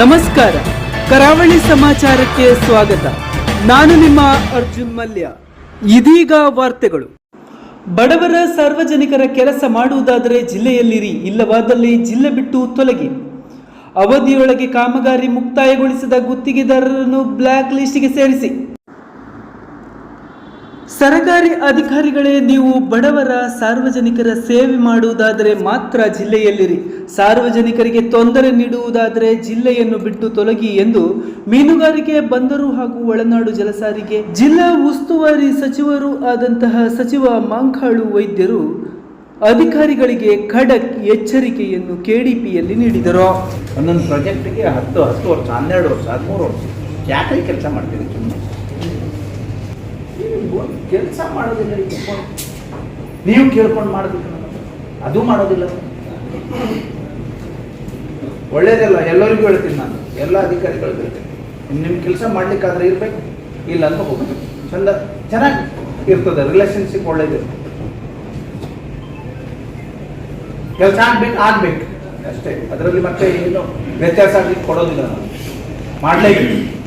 ನಮಸ್ಕಾರ. ಕರಾವಳಿ ಸಮಾಚಾರಕ್ಕೆ ಸ್ವಾಗತ. ನಾನು ನಿಮ್ಮ ಅರ್ಜುನ್ ಮಲ್ಯ. ಇದೀಗ ವಾರ್ತೆಗಳು. ಬಡವರ ಸಾರ್ವಜನಿಕರ ಕೆಲಸ ಮಾಡುವುದಾದರೆ ಜಿಲ್ಲೆಯಲ್ಲಿರಿ, ಇಲ್ಲವಾದಲ್ಲಿ ಜಿಲ್ಲೆ ಬಿಟ್ಟು ತೊಲಗಿ. ಅವಧಿಯೊಳಗೆ ಕಾಮಗಾರಿ ಮುಕ್ತಾಯಗೊಳಿಸಿದ ಗುತ್ತಿಗೆದಾರರನ್ನು ಬ್ಲ್ಯಾಕ್ ಲಿಸ್ಟ್ಗೆ ಸೇರಿಸಿ. ಸರಕಾರಿ ಅಧಿಕಾರಿಗಳೇ ನೀವು ಬಡವರ ಸಾರ್ವಜನಿಕರ ಸೇವೆ ಮಾಡುವುದಾದರೆ ಮಾತ್ರ ಜಿಲ್ಲೆಯಲ್ಲಿರಿ. ಸಾರ್ವಜನಿಕರಿಗೆ ತೊಂದರೆ ನೀಡುವುದಾದರೆ ಜಿಲ್ಲೆಯನ್ನು ಬಿಟ್ಟು ತೊಲಗಿ ಎಂದು ಮೀನುಗಾರಿಕೆ ಬಂದರು ಹಾಗೂ ಒಳನಾಡು ಜಲಸಾರಿಗೆ ಜಿಲ್ಲಾ ಉಸ್ತುವಾರಿ ಸಚಿವರು ಆದಂತಹ ಸಚಿವ ಮಾಂಕಾಳು ವೈದ್ಯರು ಅಧಿಕಾರಿಗಳಿಗೆ ಖಡಕ್ ಎಚ್ಚರಿಕೆಯನ್ನು ಕೆಡಿಪಿಯಲ್ಲಿ ನೀಡಿದರು. ಒಂದೊಂದು ಪ್ರಾಜೆಕ್ಟ್ಗೆ ಹತ್ತು ಹತ್ತು ವರ್ಷ, ಹನ್ನೆರಡು ವರ್ಷ, ಹದಿಮೂರು ವರ್ಷ. ಯಾಕೆ ಕೆಲಸ ಮಾಡ್ತೀರಿ ಸುಮ್ಮನೆ ಕೆಲಸ ಮಾಡೋದಿಲ್ಲ. ನೀವು ಕೇಳ್ಕೊಂಡು ಮಾಡಬೇಕು ಅದು ಮಾಡೋದಿಲ್ಲ. ಒಳ್ಳೇದಲ್ಲ, ಎಲ್ಲರಿಗೂ ಹೇಳ್ತೀನಿ ನಾನು. ಎಲ್ಲ ಅಧಿಕಾರಿಗಳು ಹೇಳ್ತೀನಿ. ನಿಮ್ಮ ಕೆಲಸ ಮಾಡ್ಲಿಕ್ಕಾದ್ರೆ ಇರ್ಬೇಕು. ಇಲ್ಲ ಅಂತ ಹೋಗ್ಬೇಕು. ಚಂದ, ಚೆನ್ನಾಗಿ ಇರ್ತದೆ. ರಿಲೇಷನ್ಶಿಪ್ ಒಳ್ಳೇದು. ಕೆಲಸ ಆಗ್ಬೇಕು ಆಗ್ಬೇಕು. ಅಷ್ಟೇ. ಅದರಲ್ಲಿ ಮತ್ತೆ ಏನು ವ್ಯತ್ಯಾಸ ಆಗ್ಲಿಕ್ಕೆ ಕೊಡೋದಿಲ್ಲ ನಾನು ಮಾಡಲೇಬೇಕು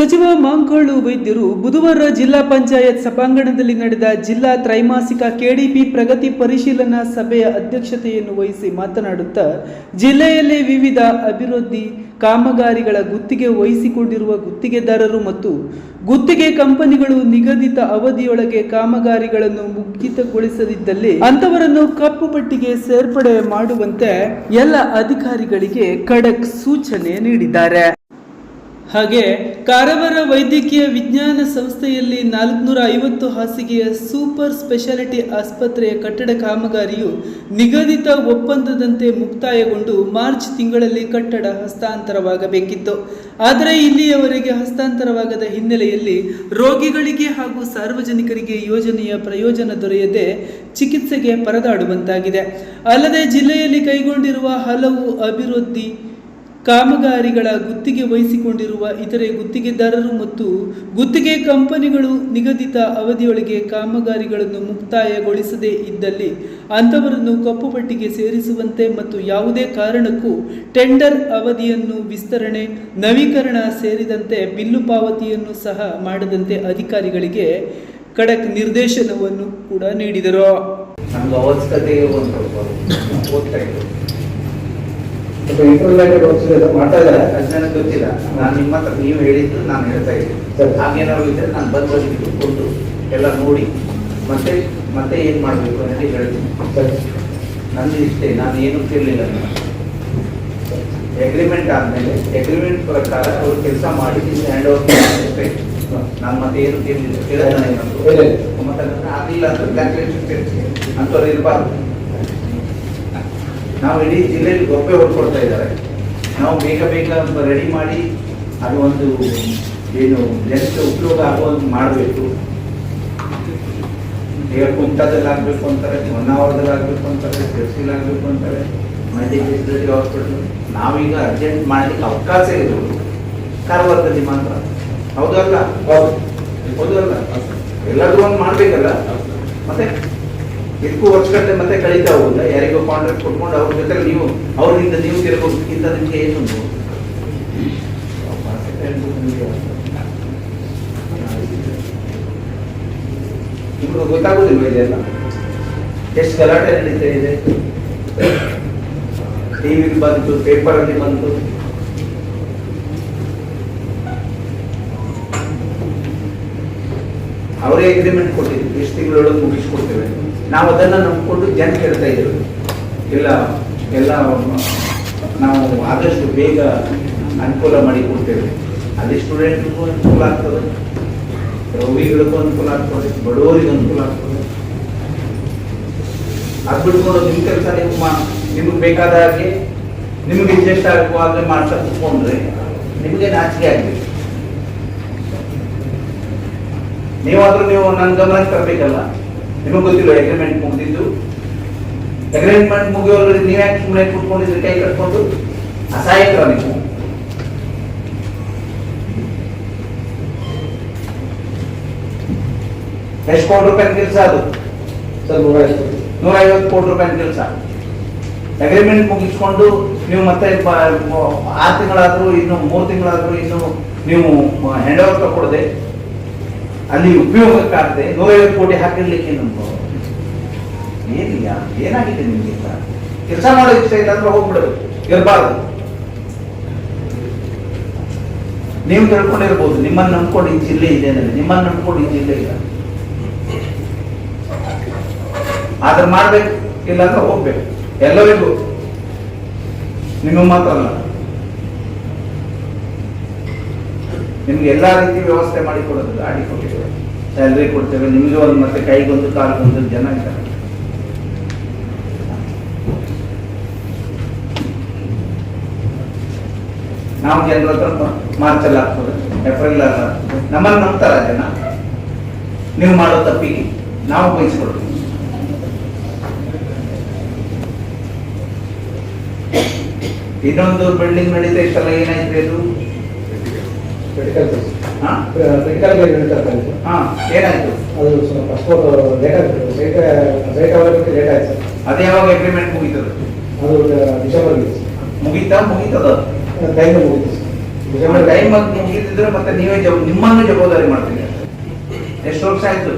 ಸಚಿವ ಮಾಂಕಾಳು ವೈದ್ಯರು ಬುಧವಾರ ಜಿಲ್ಲಾ ಪಂಚಾಯತ್ ಸಭಾಂಗಣದಲ್ಲಿ ನಡೆದ ಜಿಲ್ಲಾ ತ್ರೈಮಾಸಿಕ ಕೆಡಿಪಿ ಪ್ರಗತಿ ಪರಿಶೀಲನಾ ಸಭೆಯ ಅಧ್ಯಕ್ಷತೆಯನ್ನು ವಹಿಸಿ ಮಾತನಾಡುತ್ತಾ, ಜಿಲ್ಲೆಯಲ್ಲಿ ವಿವಿಧ ಅಭಿವೃದ್ಧಿ ಕಾಮಗಾರಿಗಳ ಗುತ್ತಿಗೆ ವಹಿಸಿಕೊಂಡಿರುವ ಗುತ್ತಿಗೆದಾರರು ಮತ್ತು ಗುತ್ತಿಗೆ ಕಂಪನಿಗಳು ನಿಗದಿತ ಅವಧಿಯೊಳಗೆ ಕಾಮಗಾರಿಗಳನ್ನು ಮುಗ್ಗಿತಗೊಳಿಸದಿದ್ದಲ್ಲಿ ಅಂತವರನ್ನು ಕಪ್ಪು ಪಟ್ಟಿಗೆ ಸೇರ್ಪಡೆ ಮಾಡುವಂತೆ ಎಲ್ಲ ಅಧಿಕಾರಿಗಳಿಗೆ ಖಡಕ್ ಸೂಚನೆ ನೀಡಿದ್ದಾರೆ. ಹಾಗೆ ಕಾರವಾರ ವೈದ್ಯಕೀಯ ವಿಜ್ಞಾನ ಸಂಸ್ಥೆಯಲ್ಲಿ ನಾಲ್ಕುನೂರ ಐವತ್ತು ಹಾಸಿಗೆಯ ಸೂಪರ್ ಸ್ಪೆಷಾಲಿಟಿ ಆಸ್ಪತ್ರೆಯ ಕಟ್ಟಡ ಕಾಮಗಾರಿಯು ನಿಗದಿತ ಒಪ್ಪಂದದಂತೆ ಮುಕ್ತಾಯಗೊಂಡು ಮಾರ್ಚ್ ತಿಂಗಳಲ್ಲಿ ಕಟ್ಟಡ ಹಸ್ತಾಂತರವಾಗಬೇಕಿತ್ತು. ಆದರೆ ಇಲ್ಲಿಯವರೆಗೆ ಹಸ್ತಾಂತರವಾಗದ ಹಿನ್ನೆಲೆಯಲ್ಲಿ ರೋಗಿಗಳಿಗೆ ಹಾಗೂ ಸಾರ್ವಜನಿಕರಿಗೆ ಯೋಜನೆಯ ಪ್ರಯೋಜನ ದೊರೆಯದೆ ಚಿಕಿತ್ಸೆಗೆ ಪರದಾಡುವಂತಾಗಿದೆ. ಅಲ್ಲದೆ ಜಿಲ್ಲೆಯಲ್ಲಿ ಕೈಗೊಂಡಿರುವ ಹಲವು ಅಭಿವೃದ್ಧಿ ಕಾಮಗಾರಿಗಳ ಗುತ್ತಿಗೆ ವಹಿಸಿಕೊಂಡಿರುವ ಇತರೆ ಗುತ್ತಿಗೆದಾರರು ಮತ್ತು ಗುತ್ತಿಗೆ ಕಂಪನಿಗಳು ನಿಗದಿತ ಅವಧಿಯೊಳಗೆ ಕಾಮಗಾರಿಗಳನ್ನು ಮುಕ್ತಾಯಗೊಳಿಸದೇ ಇದ್ದಲ್ಲಿ ಅಂಥವರನ್ನು ಕಪ್ಪು ಪಟ್ಟಿಗೆ ಸೇರಿಸುವಂತೆ ಮತ್ತು ಯಾವುದೇ ಕಾರಣಕ್ಕೂ ಟೆಂಡರ್ ಅವಧಿಯನ್ನು ವಿಸ್ತರಣೆ, ನವೀಕರಣ ಸೇರಿದಂತೆ ಬಿಲ್ಲು ಪಾವತಿಯನ್ನು ಸಹ ಮಾಡದಂತೆ ಅಧಿಕಾರಿಗಳಿಗೆ ಖಡಕ್ ನಿರ್ದೇಶನವನ್ನು ಕೂಡ ನೀಡಿದರು ನಮ್ಗೆ ಅವಶ್ಯಕತೆ ಒಂದು ಸ್ವಲ್ಪ ಓದ್ತಾ ಇದ್ರು ಇಂಟರ್ನೆಟ್ ವರ್ಕ್ಸ್ ಮಾಡ್ತಾ ಇದ್ದಾರೆ? ಅದು ನನಗೆ ಗೊತ್ತಿಲ್ಲ. ನಾನು ನಿಮ್ಮ ಹತ್ರ ನೀವು ಹೇಳಿದ್ದು ನಾನು ಹೇಳ್ತಾ ಇದ್ದೀನಿ. ಹಾಗೇನಾದ್ರು ಇದ್ರೆ ನಾನು ಬಂದು ಬಂದು ಕೊಟ್ಟು ಎಲ್ಲ ನೋಡಿ ಮತ್ತೆ ಮತ್ತೆ ಏನು ಮಾಡಬೇಕು ಅಂತ ಹೇಳ್ತೀನಿ. ಸರಿ. ನಂದು ಇಷ್ಟೇ ನಾನು ಏನು ಕೇಳಲಿಲ್ಲ ಅಗ್ರಿಮೆಂಟ್ ಆದಮೇಲೆ ಅಗ್ರಿಮೆಂಟ್ ಪ್ರಕಾರ ಅವ್ರು ಕೆಲಸ ಮಾಡಿ ಹ್ಯಾಂಡ್ ಓವರ್ ನಾನು ಮತ್ತೆ ಏನು ಕೇಳಲಿಲ್ಲ. ಇಲ್ಲ, ಇಲ್ಲ. ಮತ್ತೆ ಆಗಲಿಲ್ಲ ಅಂತ ಕ್ಯಾಲ್ಕುಲೇಷನ್ ಅಂಥವ್ರು ಇರಬಾರ್ದು. ನಾವು ಇಡೀ ಜಿಲ್ಲೆಯಲ್ಲಿ ಗೊಬ್ಬೆ ಹೊಡ್ಕೊಳ್ತಾ ಇದ್ದಾರೆ. ನಾವು ಬೇಗ ಬೇಗ ರೆಡಿ ಮಾಡಿ ಅದು ಒಂದು ಏನು ಜನಕ್ಕೆ ಉಪಯೋಗ ಆಗುವಂತ ಮಾಡಬೇಕು. ಈಗ ಕುಂಟದಲ್ಲಿ ಆಗಬೇಕು ಅಂತಾರೆ ಹೊನ್ನಾವರದಲ್ಲಿ ಆಗಬೇಕು ಅಂತಾರೆ ಜರ್ಸಿಲ್ ಆಗಬೇಕು ಅಂತಾರೆ ಮಲ್ಟಿ ಫೆಸಿಲಿಟಿ ಹಾಸ್ಪಿಟಲ್ ನಾವೀಗ ಅರ್ಜೆಂಟ್ ಮಾಡಲಿಕ್ಕೆ ಅವಕಾಶ ಇರೋದು ಕಾರವಾರದಲ್ಲಿ ಮಾತ್ರ. ಹೌದಲ್ಲ ಹೌದು. ಹೌದಲ್ಲ ಎಲ್ಲರೂ ಒಂದು ಮಾಡಬೇಕಲ್ಲ? ಮತ್ತೆ ಇದಕ್ಕೂ ವರ್ಷಗಟ್ಟಲೆ ಮತ್ತೆ ಕಳೀತಾ ಹೋಗಲ್ಲ ಯಾರಿಗೋ ಕಾಂಟ್ರಾಕ್ಟ್ ಕೊಟ್ಕೊಂಡು ಅವ್ರ ಜೊತೆ ನೀವು, ಅವರಿಂದ ನೀವು ತಿರ್ಗೋದಕ್ಕಿಂತ ನಿಮಗೆ ಏನು ನಿಮ್ಗೆ ಗೊತ್ತಾಗುದಿಲ್ವ ಇದೆಲ್ಲ? ಎಷ್ಟು ಗಲಾಟೆ ನಡೀತಾ ಇದೆ? ಟಿವಿ ಬಂತು ಪೇಪರ್ ಅಲ್ಲಿ ಬಂತು. ಅವರೇ ಅಗ್ರಿಮೆಂಟ್ ಕೊಟ್ಟಿದ್ರು. ಎಷ್ಟು ತಿಂಗಳೊಳಗೆ ಮುಗಿಸ್ಕೊಡ್ತೇವೆ ನಾವು ಅದನ್ನು ನಂಬಿಕೊಂಡು ಜನ ಕೇಳ್ತಾ ಇದ್ರು. ಇಲ್ಲ ಎಲ್ಲ, ನಾವು ಆದಷ್ಟು ಬೇಗ ಅನುಕೂಲ ಮಾಡಿ ಕೊಡ್ತೇವೆ. ಅಲ್ಲಿ ಸ್ಟೂಡೆಂಟ್ಗೂ ಅನುಕೂಲ ಆಗ್ತದೆ. ರೋಗಿಗಳಿಗೂ ಅನುಕೂಲ ಆಗ್ತದೆ. ಬಡವರಿಗೂ ಅನುಕೂಲ ಆಗ್ತದೆ. ಅದು ಬಿಟ್ಕೊಂಡು ನಿಮ್ಮ ಕೆಲಸ ನಿಮ್ಮ ನಿಮಗೆ ಬೇಕಾದ ಹಾಗೆ, ನಿಮಗೆ ಅಡ್ಜಸ್ಟ್ ಆಗಬೇಕು ಹಾಗೆ ಮಾಡ್ತಾ ಕುತ್ಕೊಂಡ್ರೆ ನಿಮಗೆ ನಾಚಿಕೆ ಆಗಬೇಕು. ನೀವಾದ್ರೂ ನೀವು ನನ್ನ ಗಮನಕ್ಕೆ ತರಬೇಕಲ್ಲ? ನಿಮಗೆ ಗೊತ್ತಿಲ್ಲ ಅಗ್ರಿಮೆಂಟ್ ಮುಗಿದಿದ್ದು. ಅಗ್ರಿಮೆಂಟ್ ಮುಗಿಯೋದ್ರಲ್ಲಿ ನೀವು ಯಾಕೆ ಸುಮ್ಮನೆ ಕುತ್ಕೊಂಡಿದ್ರೆ ಕೈ ಕಟ್ಕೊಂಡು ಅಸಹಾಯಕರ ನೀವು. ಎಷ್ಟು ಕೋಟಿ ರೂಪಾಯಿ ಕೆಲಸ ಅದು? ಸರ್ ನೂರ ಐವತ್ತು ಕೋಟಿ ರೂಪಾಯಿ ಕೆಲಸ. ಅಗ್ರಿಮೆಂಟ್ ಮುಗಿಸ್ಕೊಂಡು ನೀವು ಮತ್ತೆ ಆರು ತಿಂಗಳಾದ್ರೂ ಇನ್ನು ಮೂರು ತಿಂಗಳಾದ್ರೂ ಇನ್ನು ನೀವು ಹ್ಯಾಂಡ್ ಓವರ್ ತಗೊಳ್ಳದೆ ಅಲ್ಲಿ ಉಪಯೋಗಕ್ಕಾಗದೆ ನೂರೈವತ್ತು ಕೋಟಿ ಹಾಕಿರ್ಲಿಕ್ಕೆ ನಮ್ಮ ಏನಿಲ್ಲ. ಏನಾಗಿದೆ ನಿಮ್ಗೆ ಕೆಲಸ ಮಾಡೋ ಇಷ್ಟ ಇಲ್ಲ ಅಂದ್ರೆ ಹೋಗ್ಬಿಡೋದು. ಇರಬಾರ್ದು. ನೀವು ತಿಳ್ಕೊಂಡಿರ್ಬೋದು, ನಿಮ್ಮನ್ನು ನಂಬ್ಕೊಂಡು ಈ ಜಿಲ್ಲೆ ಇದೆ ಅಂದ್ರೆ, ನಿಮ್ಮನ್ನು ನಂಬ್ಕೊಂಡು ಈ ಜಿಲ್ಲೆ ಇಲ್ಲ. ಆದ್ರೆ ಮಾಡ್ಬೇಕು ಇಲ್ಲ ಅಂದ್ರೆ ಹೋಗ್ಬೇಕು ಎಲ್ಲರಿಗೂ ನಿಮ್ಮ ಮಾತ್ರ ಅಲ್ಲ. ನಿಮ್ಗೆ ಎಲ್ಲಾ ರೀತಿ ವ್ಯವಸ್ಥೆ ಮಾಡಿ ಕೊಡೋದು ಗಾಡಿ ಕೊಟ್ಟಿದ್ದೇವೆ. ಸ್ಯಾಲ್ರಿ ಕೊಡ್ತೇವೆ. ನಿಮಗೆ ಒಂದು ಮತ್ತೆ ಕೈಗೊಂದು, ಕಾಲ್ಗೊಂದು ಜನ ಇದ್ದಾರೆ. ನಾವು ಜನರ ಹತ್ರ ಮಾರ್ಚ್ ಅಲ್ಲಿ ಆಗ್ತದೆ. ಏಪ್ರಿಲ್ ಅಲ್ಲ ನಮ್ಮನ್ನು ನಂಬ್ತಾರ ಜನ. ನೀವು ಮಾಡೋ ತಪ್ಪಿಗೆ ನಾವು ಬಯಸ್ಕೊಡ್ತೀವಿ ಇನ್ನೊಂದು ಬಿಲ್ಡಿಂಗ್ ನಡೀತಾ ಇತ್ತಲ್ಲ, ಏನಾಯ್ತು ಅದು? ಕ್ರಿಟಿಕಲ್ ಹಾ? ಕ್ರಿಟಿಕಲ್ ಹಾಂ ಏನಾಯ್ತು? ಅದು ಪಾಸ್ಪೋರ್ಟ್ ಲೇಟ್ ಆಗ್ತದೆ ಲೇಟ್ ಲೇಟ್ ಆಗೋದಕ್ಕೆ ಲೇಟ್ ಆಯ್ತು. ಅದೇ ಯಾವಾಗ ಅಗ್ರಿಮೆಂಟ್ ಮುಗೀತದೆ? ಅದು ಡಿಸೆಂಬರ್ ಮುಗೀತಾ? ಮುಗೀತದ? ಟೈಮ್ ಮುಗಿತು. ಡಿಸೆಂಬರ್ ಟೈಮ್ ಮುಗಿದಿದ್ರೆ ಮತ್ತೆ ನೀವೇ ಜವ ನಿಮ್ಮನ್ನು ಜವಾಬ್ದಾರಿ ಮಾಡ್ತೀರಾ. ಎಷ್ಟು ವರ್ಷ ಆಯ್ತು?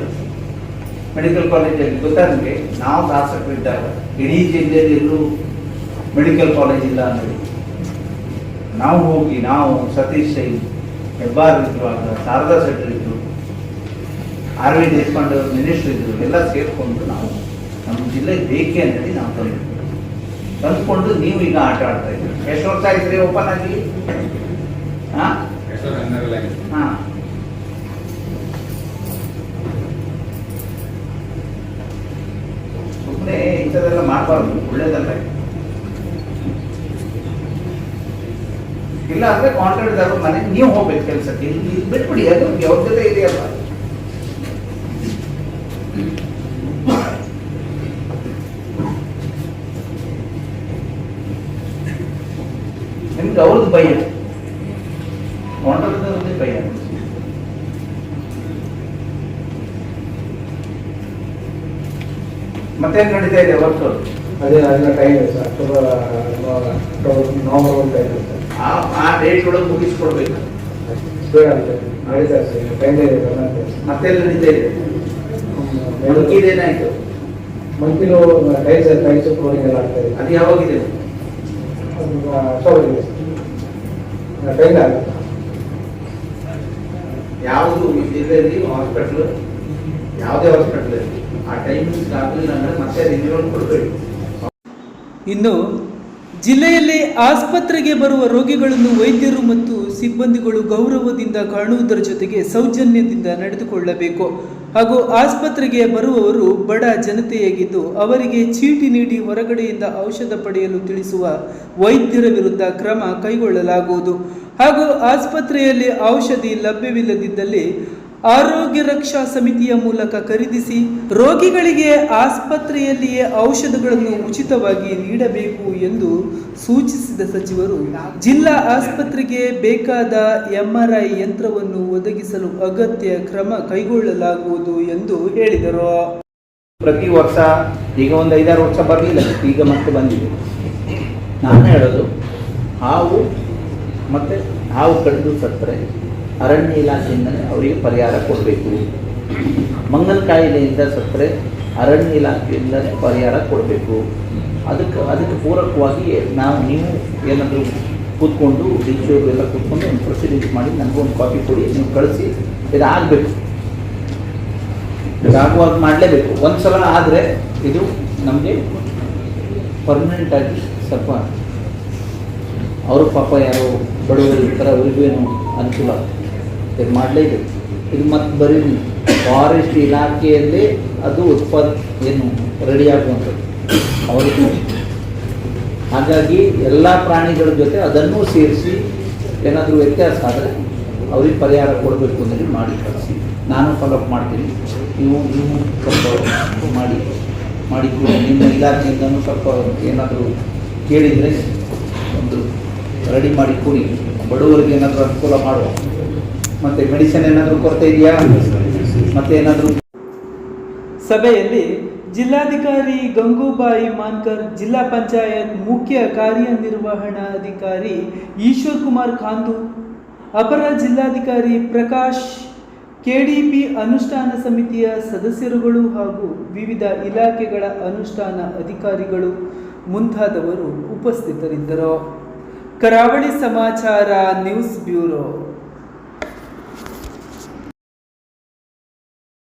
ಮೆಡಿಕಲ್ ಕಾಲೇಜಲ್ಲಿ ಗೊತ್ತಾ ನಿಮಗೆ? ನಾವು ಬಿಟ್ಟಾಗ ಇಡೀ ಜಿಲ್ಲೆಯಲ್ಲಿ ಎಲ್ಲೂ ಮೆಡಿಕಲ್ ಕಾಲೇಜ್ ಇಲ್ಲ ಅಂದ್ರೆ. ನಾವು ಹೋಗಿ ನಾವು ಸತೀಶ್ ಸೈ ಹೆಬ್ಬಾರ್ ಇದ್ರು ಆಗ ಶಾರದಾ ಶೆಟ್ಟರ್ ಇದ್ರು ಆರ್ ವಿ ದೇಶಪಾಂಡೆ ಅವರು ಮಿನಿಸ್ಟರ್ ಇದ್ರು ಎಲ್ಲ ಸೇರ್ಕೊಂಡು ನಾವು ನಮ್ಮ ಜಿಲ್ಲೆ ಬೇಕೆ ಅಂತೇಳಿ ನಾವು ತಂದಿದ್ವಿ. ತಂದ್ಕೊಂಡು ನೀವು ಈಗ ಆಟ ಆಡ್ತಾ ಇದ್ದೀರಿ. ಎಷ್ಟು ವರ್ಷ ಆಯ್ತು ಓಪನ್ ಆಗಿ? ಹಾ? ಹಾ. ಸುಮ್ಮನೆ ಇಂಥದ್ದೆಲ್ಲ ಮಾಡಬಾರ್ದು ಒಳ್ಳೇದಲ್ಲ ಇಲ್ಲ ಅಂದ್ರೆ ಕಾಂಟ್ರಾಕ್ಟ್ ಮನೆ, ನೀವು ಹೋಗ್ಬೇಕು ಕೆಲಸಕ್ಕೆ. ಬಿಟ್ಬಿಡಿ, ಅದು ಜೊತೆ ಇದೆಯಲ್ಲ ನಿಮ್ಗೆ ಅವ್ರದ್ದು ಭಯ. ಕಾಂಟ್ರಾಕ್ಟ್ ಭಯ. ಮತ್ತೇನ್ ನಡೀತಾ ಇದೆ ವರ್ಕ್ ಅದೇ ಅದನ್ನ ಟೈಮ್ ಇದೆ ಸರ್ ಅಕ್ಟೋಬರ್, ನವೆಂಬರ್ ಇದೆ ಸರ್ ಆ ಆ ಡೇಟ್ ಒಳಗೆ ಮುಗಿಸ್ಕೊಡ್ಬೇಕು. ಟೈಮ್ ಮತ್ತೆಲ್ಲ ನಡೀತಾ ಇದೆ. ಏನಾಯ್ತು ಮಂತ್ಲಿನೂ ಟೈಲ್ಸ್ ಟೈಲ್ಸ್ ಫ್ಲೋರಿಂಗ್ ಎಲ್ಲ ಆಗ್ತಾ ಇದೆ. ಅದು ಯಾವಾಗಿದೆ? ಟೈಮ್ ಯಾವುದು ಜಿಲ್ಲೆಯಲ್ಲಿ ಹಾಸ್ಪಿಟಲ್ ಯಾವುದೇ ಹಾಸ್ಪಿಟ್ಲ್ ಇರಲಿ ಆ ಟೈಮಿಂಗ್ಸ್ ಆಗಲಿಲ್ಲ ಅಂದ್ರೆ ಮತ್ತೆ ರಿನ್ಯೂವಲ್ ಕೊಡಬೇಕು. ಇನ್ನು ಜಿಲ್ಲೆಯಲ್ಲಿ ಆಸ್ಪತ್ರೆಗೆ ಬರುವ ರೋಗಿಗಳನ್ನು ವೈದ್ಯರು ಮತ್ತು ಸಿಬ್ಬಂದಿಗಳು ಗೌರವದಿಂದ ಕಾಣುವುದರ ಜೊತೆಗೆ ಸೌಜನ್ಯದಿಂದ ನಡೆದುಕೊಳ್ಳಬೇಕು. ಹಾಗೂ ಆಸ್ಪತ್ರೆಗೆ ಬರುವವರು ಬಡ ಜನತೆಯಾಗಿದ್ದು ಅವರಿಗೆ ಚೀಟಿ ನೀಡಿ ಹೊರಗಡೆಯಿಂದ ಔಷಧ ಪಡೆಯಲು ತಿಳಿಸುವ ವೈದ್ಯರ ವಿರುದ್ಧ ಕ್ರಮ ಕೈಗೊಳ್ಳಲಾಗುವುದು. ಹಾಗೂ ಆಸ್ಪತ್ರೆಯಲ್ಲಿ ಔಷಧಿ ಲಭ್ಯವಿಲ್ಲದಿದ್ದಲ್ಲಿ ಆರೋಗ್ಯ ರಕ್ಷಾ ಸಮಿತಿಯ ಮೂಲಕ ಖರೀದಿಸಿ ರೋಗಿಗಳಿಗೆ ಆಸ್ಪತ್ರೆಯಲ್ಲಿಯೇ ಔಷಧಗಳನ್ನು ಉಚಿತವಾಗಿ ನೀಡಬೇಕು ಎಂದು ಸೂಚಿಸಿದ ಸಚಿವರು, ಜಿಲ್ಲಾ ಆಸ್ಪತ್ರೆಗೆ ಬೇಕಾದ ಎಂಆರ್ಐ ಯಂತ್ರವನ್ನು ಒದಗಿಸಲು ಅಗತ್ಯ ಕ್ರಮ ಕೈಗೊಳ್ಳಲಾಗುವುದು ಎಂದು ಹೇಳಿದರು. ಪ್ರತಿ ವರ್ಷ ಈಗ ಒಂದು ಐದಾರು ವರ್ಷ ಬರಲಿಲ್ಲ, ಈಗ ಮತ್ತೆ ಬಂದಿದೆ. ನಾನು ಹೇಳೋದು, ಹಾವು ಮತ್ತೆ ಹಾವು ಕಡಿದು ಸತ್ತರೆ. ಅರಣ್ಯ ಇಲಾಖೆಯಿಂದಲೇ ಅವರಿಗೆ ಪರಿಹಾರ ಕೊಡಬೇಕು. ಮಂಗನ ಕಾಯಿಲೆಯಿಂದ ಸತ್ತರೆ ಅರಣ್ಯ ಇಲಾಖೆಯಿಂದಲೇ ಪರಿಹಾರ ಕೊಡಬೇಕು. ಅದಕ್ಕೆ ಅದಕ್ಕೆ ಪೂರಕವಾಗಿ ನಾವು, ನೀವು ಏನಾದರೂ ಕೂತ್ಕೊಂಡು ಡಿ ಎಲ್ಲ ಕೂತ್ಕೊಂಡು ಒಂದು ಪ್ರೊಸೀಡಿಂಗ್ ಮಾಡಿ ಒಂದು ಕಾಪಿ ಕೊಡಿ, ನೀವು ಕಳಿಸಿ, ಇದಾಗಬೇಕು. ಇದಾಗುವಾಗ ಮಾಡಲೇಬೇಕು. ಒಂದು ಸಲ ಆದರೆ ಇದು ನಮಗೆ ಪರ್ಮನೆಂಟ್ ಆಗಿ ಸ್ವಲ್ಪ ಅವರು ಪಾಪ ಯಾರೋ ಬಡವರು ಇರ್ತಾರೆ, ಅವ್ರಿಗೂ ಏನು ಅನುಕೂಲ ಇದು ಮಾಡಲೇಬೇಕು ಇದು. ಮತ್ತೆ ಬರೀ ಫಾರೆಸ್ಟ್ ಇಲಾಖೆಯಲ್ಲಿ ಅದು ಉತ್ಪಾದ ಏನು ರೆಡಿ ಆಗುವಂಥದ್ದು. ಅವರಿಗೆ ಹಾಗಾಗಿ ಎಲ್ಲ ಪ್ರಾಣಿಗಳ ಜೊತೆ ಅದನ್ನು ಸೇರಿಸಿ ಏನಾದರೂ ವ್ಯತ್ಯಾಸ ಆದರೆ ಅವ್ರಿಗೆ ಪರಿಹಾರ ಕೊಡಬೇಕು ಅಂದರೆ ಮಾಡಿ ಕಳಿಸಿ. ನಾನು ಫಾಲೋಅಪ್ ಮಾಡ್ತೀನಿ. ನೀವು ನೀವು ಸ್ವಲ್ಪ ಮಾಡಿ ಮಾಡಿ. ನಿಮ್ಮ ಇಲಾಖೆಯಿಂದನೂ ಸ್ವಲ್ಪ ಏನಾದರೂ ಕೇಳಿದರೆ ಒಂದು ರೆಡಿ ಮಾಡಿ ಕೊಡಿ. ಬಡವರಿಗೆ ಏನಾದರೂ ಅನುಕೂಲ ಮಾಡುವ. ಮತ್ತು ಮೆಡಿಸಿನ್ ಏನಾದರೂ ಕೊರತೆ ಇದೆಯಾ? ಮತ್ತೆ ಏನಾದರೂ? ಸಭೆಯಲ್ಲಿ ಜಿಲ್ಲಾಧಿಕಾರಿ ಗಂಗೂಬಾಯಿ ಮಾನ್ಕರ್, ಜಿಲ್ಲಾ ಪಂಚಾಯತ್ ಮುಖ್ಯ ಕಾರ್ಯನಿರ್ವಹಣಾಧಿಕಾರಿ ಈಶ್ವರ್ ಕುಮಾರ್ ಖಾಂದು ಅಪರ ಜಿಲ್ಲಾಧಿಕಾರಿ ಪ್ರಕಾಶ್, ಕೆಡಿಪಿ ಅನುಷ್ಠಾನ ಸಮಿತಿಯ ಸದಸ್ಯರುಗಳು ಹಾಗೂ ವಿವಿಧ ಇಲಾಖೆಗಳ ಅನುಷ್ಠಾನ ಅಧಿಕಾರಿಗಳು ಮುಂತಾದವರು ಉಪಸ್ಥಿತರಿದ್ದರು. ಕರಾವಳಿ ಸಮಾಚಾರ ನ್ಯೂಸ್ ಬ್ಯೂರೋ.